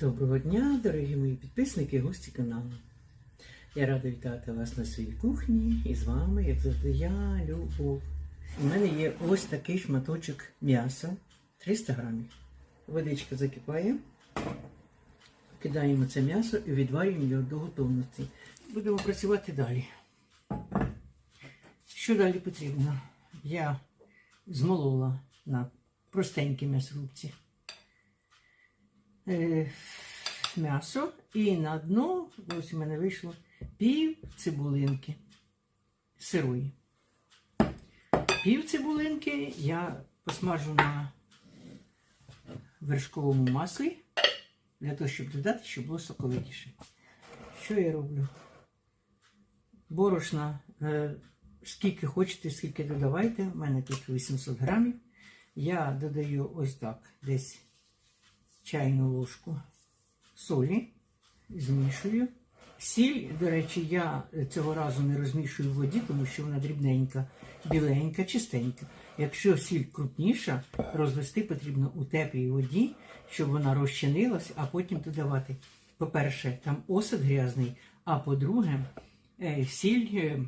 Доброго дня, дорогі мої підписники і гості каналу. Я рада вітати вас на своїй кухні і з вами, як завжди, я, Любов. У мене є ось такий шматочок м'яса 300 грамів. Водичка закипає. Кидаємо це м'ясо і відварюємо його до готовності. Будемо працювати далі. Що далі потрібно? Я змолола на простенькій м'ясорубці м'ясо і на дно, ось у мене вийшло пів цибулинки сирої. Пів цибулинки я посмажу на вершковому маслі для того, щоб додати, щоб було соковитіше. Що я роблю? Борошна, е, скільки хочете, скільки додавайте. У мене тут 800 грамів. Я додаю ось так, десь чайну ложку солі, змішую. Сіль, до речі, я цього разу не розмішую в воді, тому що вона дрібненька, біленька, чистенька. Якщо сіль крупніша, розвести потрібно у теплій воді, щоб вона розчинилась, а потім додавати. По-перше, там осад грязний, а по-друге, е, сіль, е,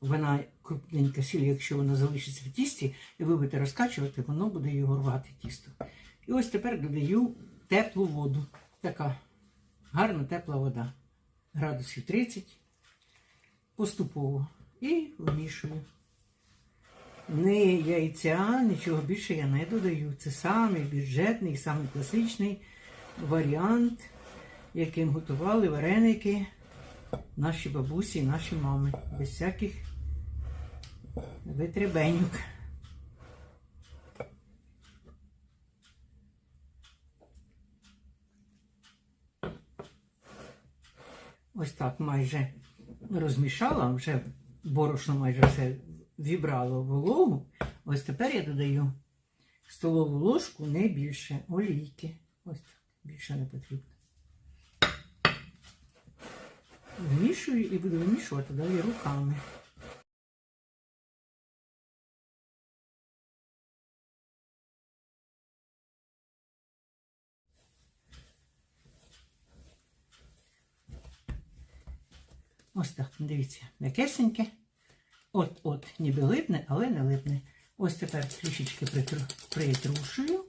вона крупненька сіль, якщо вона залишиться в тісті, і ви будете розкачувати, воно буде його рвати тісто. І ось тепер додаю теплу воду. Така гарна тепла вода. Градусів 30. Поступово. І вмішую. Не яйця, нічого більше я не додаю. Це самий бюджетний, самий класичний варіант, яким готували вареники наші бабусі і наші мами. Без всяких витребенюк. Ось так майже розмішала, вже борошно майже все вібрало вологу. Ось тепер я додаю столову ложку, не більше олійки. Ось так, більше не потрібно. Вмішую і буду вимішувати далі руками. Ось так, дивіться, м'якесеньке. От-от, ніби липне, але не липне. Ось тепер трішечки притрушую,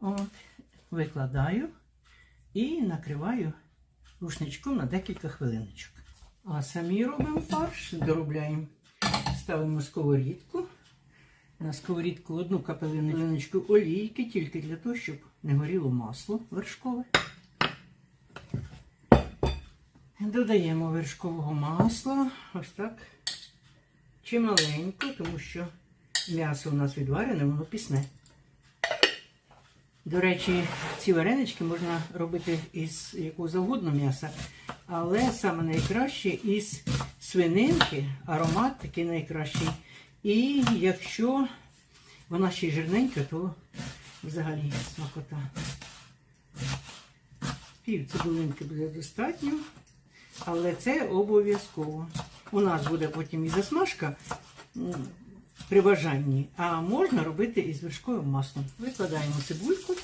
от, викладаю і накриваю рушничком на декілька хвилиночок. А самі робимо фарш, доробляємо. Ставимо сковорідку. На сковорідку одну капелиночку олійки, тільки для того, щоб не горіло масло вершкове. Додаємо вершкового масла, ось так. Чималенько, тому що м'ясо у нас відварене, воно пісне. До речі, ці варенички можна робити із якого завгодно м'яса, але саме найкраще із свининки, аромат такий найкращий. І якщо вона ще й жирненька, то взагалі смакота. Пів цибулинки буде достатньо. Але це обов'язково. У нас буде потім і засмажка при бажанні, а можна робити із вершковим маслом. Викладаємо цибульку.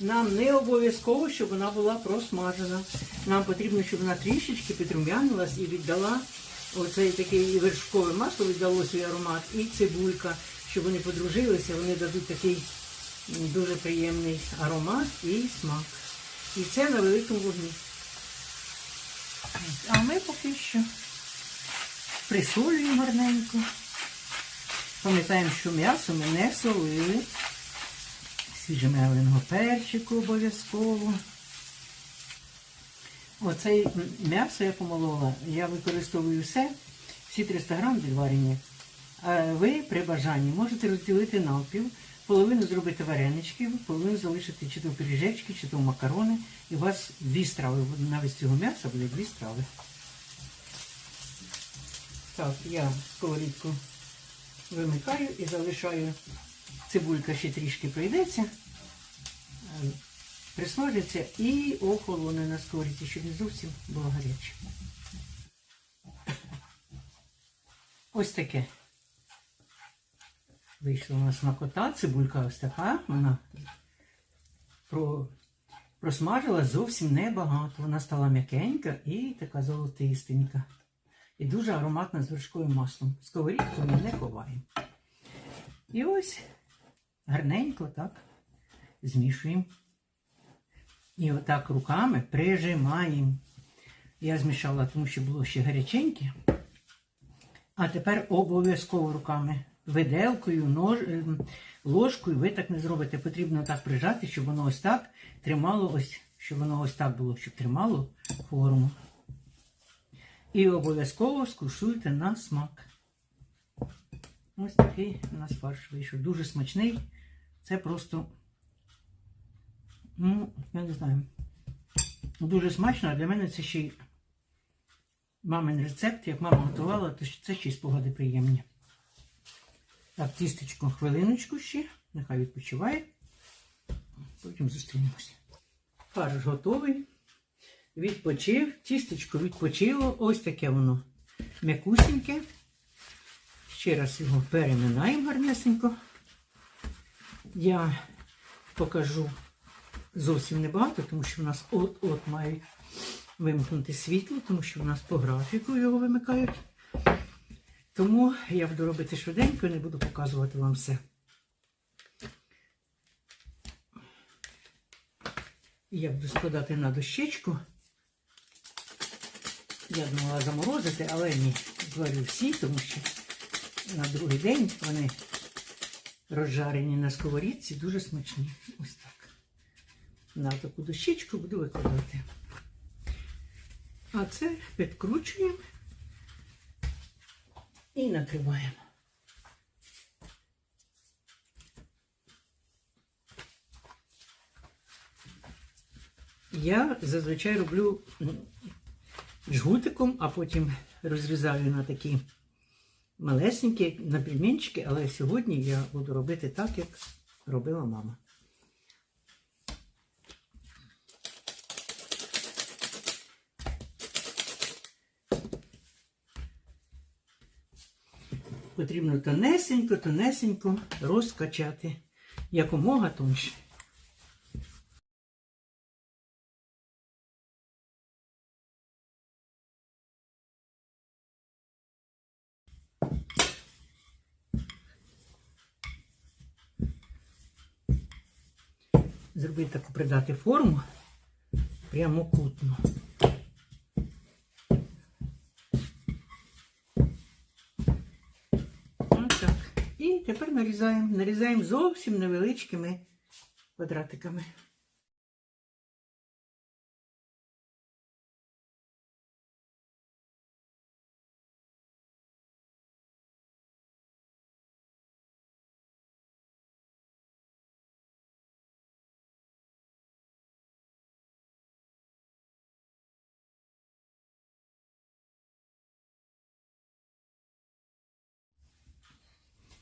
Нам не обов'язково, щоб вона була просмажена. Нам потрібно, щоб вона трішечки підрум'янилась і віддала оцей такий вершкове масло, віддало свій аромат, і цибулька, щоб вони подружилися, вони дадуть такий дуже приємний аромат і смак. І це на великому вогні. А ми поки що присолюємо гарненько. Пам'ятаємо, що м'ясо ми не солили. Свіжемеленого перчику обов'язково. Оцей м'ясо я помолола. Я використовую все, всі 300 грам відварені. А ви при бажанні можете розділити навпіл, половину зробити варенички, половину залишити чи то пиріжечки, чи то макарони. І у вас дві страви, навіть з цього м'яса буде дві страви. Так, я сковорідку вимикаю і залишаю. Цибулька ще трішки пройдеться, е, присмажиться і охолоне на сковорідці, щоб не зовсім було гаряче. Ось таке. Вийшла у нас смакота, цибулька ось така, вона про, просмажила зовсім небагато. Вона стала м'якенька і така золотистенька. І дуже ароматна з вершковим маслом. Сковорідку ми не ховаємо. І ось гарненько так змішуємо. І отак руками прижимаємо. Я змішала, тому що було ще гаряченьке. А тепер обов'язково руками. Виделкою, нож, ем, ложкою ви так не зробите. Потрібно так прижати, щоб воно ось так тримало, ось, щоб воно ось так було, щоб тримало форму. І обов'язково скушуйте на смак. Ось такий у нас фарш вийшов. Дуже смачний. Це просто, ну, я не знаю. Дуже смачно, а для мене це ще й мамин рецепт, як мама готувала, то це ще й спогади приємні. Так, тістечко хвилиночку ще, нехай відпочиває. Потім зустрінемося. Фарш готовий. Відпочив, тістечко відпочило. Ось таке воно м'якусіньке. Ще раз його переминаємо гарнесенько. Я покажу зовсім небагато, тому що в нас от-от мають вимкнути світло, тому що в нас по графіку його вимикають. Тому я буду робити швиденько не буду показувати вам все. Я буду складати на дощечку. Я думала заморозити, але ні, зварю всі, тому що на другий день вони розжарені на сковорідці, дуже смачні. Ось так. На таку дощечку буду викладати. А це підкручуємо і накриваємо. Я зазвичай роблю жгутиком, а потім розрізаю на такі малесенькі, на пельменчики, але сьогодні я буду робити так, як робила мама. Потрібно тонесенько, тонесенько розкачати якомога тоньше. Зробити таку придати форму прямокутну. Отак. І тепер нарізаємо. Нарізаємо зовсім невеличкими квадратиками.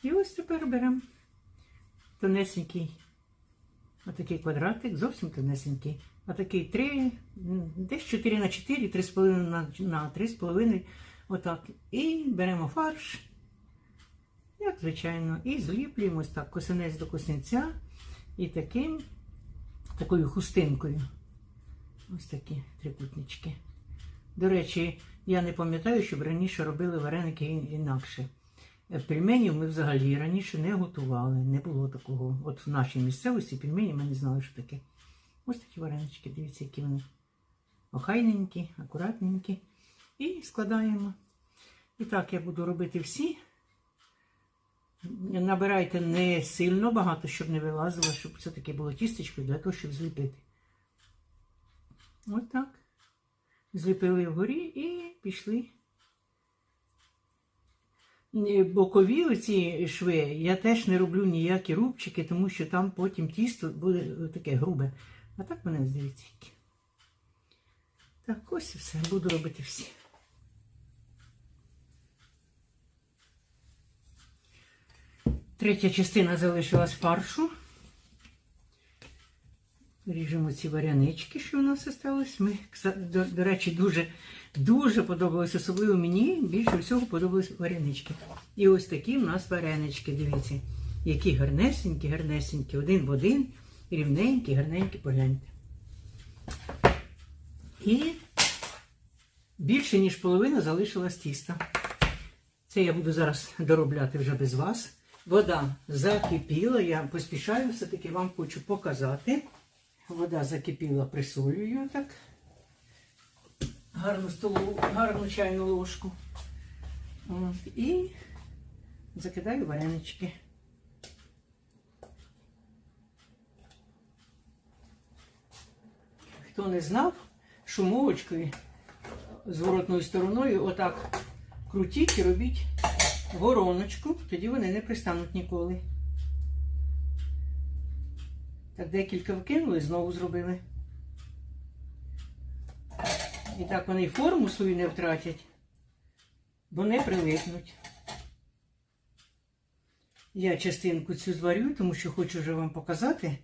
І ось тепер беремо тонесенький отакий квадратик, зовсім тонесенький. Отакий 3, десь 4 на 4, 3,5 на, на 3,5. Отак. І беремо фарш, як звичайно, і зліплюємо ось так косинець до косинця. І таким, такою хустинкою. Ось такі трикутнички. До речі, я не пам'ятаю, щоб раніше робили вареники інакше. Пельменів ми взагалі раніше не готували, не було такого. От в нашій місцевості пельмені ми не знали, що таке. Ось такі варенички, дивіться, які вони охайненькі, акуратненькі. І складаємо. І так я буду робити всі. Набирайте не сильно багато, щоб не вилазило, щоб все-таки було тістечко для того, щоб зліпити. Ось так. Зліпили вгорі і пішли. Е, Бокові оці шви я теж не роблю ніякі рубчики, тому що там потім тісто буде таке грубе. А так мене здається. Так, ось і все. Буду робити всі. Третя частина залишилась фаршу. Ріжемо ці варянички, що у нас залишилось. Ми, до, до речі, дуже, дуже подобалось, особливо мені більше всього подобались варянички. І ось такі в нас варенички, дивіться, які гарнесенькі, гарнесенькі, один в один, рівненькі, гарненькі, погляньте. І більше, ніж половина залишилась тіста. Це я буду зараз доробляти вже без вас. Вода закипіла, я поспішаю, все-таки вам хочу показати. Вода закипіла, присолюю так. Гарну столову, гарну чайну ложку. І закидаю варенички. Хто не знав, шумовочкою зворотною стороною отак крутіть і робіть вороночку, тоді вони не пристануть ніколи. Так декілька вкинули, і знову зробили. І так вони форму свою не втратять, бо не прилипнуть. Я частинку цю зварю, тому що хочу вже вам показати,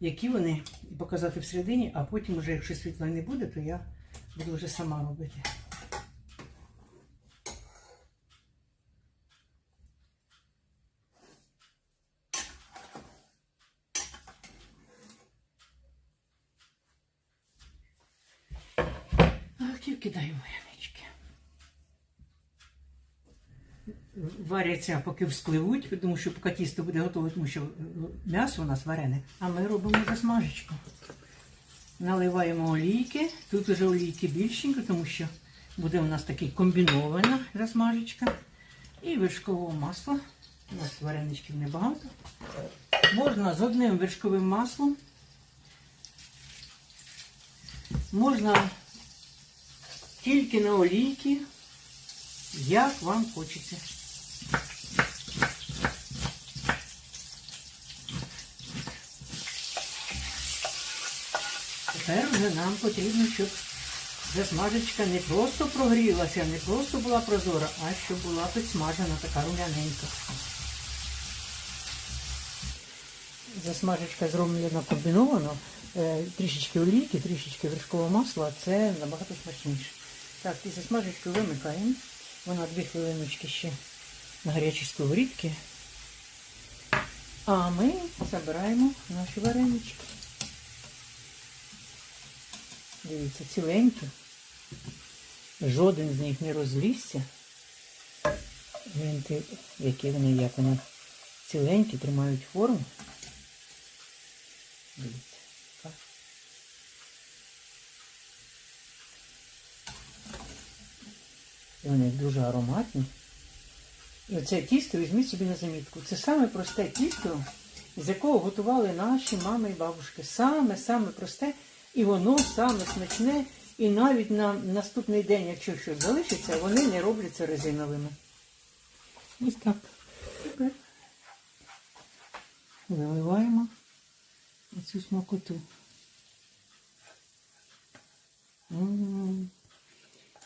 які вони, показати всередині, а потім, вже, якщо світла не буде, то я буду вже сама робити. Я кидаю варенички. Варяться, поки вспливуть, тому що поки тісто буде готове, тому що е, м'ясо у нас варене. А ми робимо засмажечку. Наливаємо олійки. Тут вже олійки більшенько, тому що буде у нас такий комбінована засмажечка. І вершкового масла. У нас вареничків небагато. Можна з одним вершковим маслом. Можна тільки на олійки, як вам хочеться. Тепер вже нам потрібно, щоб засмажечка не просто прогрілася, не просто була прозора, а щоб була підсмажена така рум'яненька. Засмажечка зроблена комбіновано. Е, Трішечки олійки, трішечки вершкового масла, це набагато смачніше. Так, і засмажечку вимикаємо. Вона дві хвилиночки ще на гарячій сковорідці. А ми забираємо наші варенички. Дивіться, ціленькі. Жоден з них не розлізся. Гляньте, які вони, як вони ціленькі, тримають форму. Дивіться. так. І вони дуже ароматні. І оце тісто візьміть собі на замітку. Це саме просте тісто, з якого готували наші мами і бабушки. Саме-саме просте, і воно саме смачне. І навіть на наступний день, якщо щось залишиться, вони не робляться резиновими. Ось так. Тепер виливаємо оцю смакоту. М.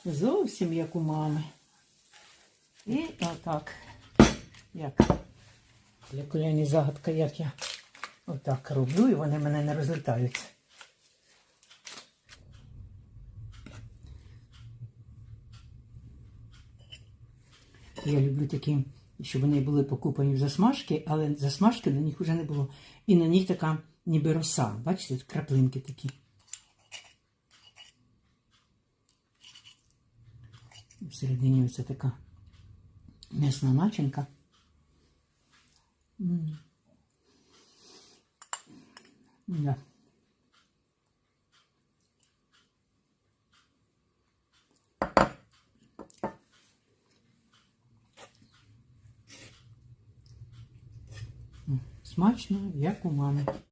Зовсім як у мами. І отак. Як для коляні загадка, як я отак роблю, і вони мене не розлітаються. Я люблю такі, щоб вони були покупані в засмажки, але засмажки на них вже не було. І на них така ніби роса. Бачите, краплинки такі. Всередині ось така м'ясна начинка. М. Да. М, Смачно, як у мами.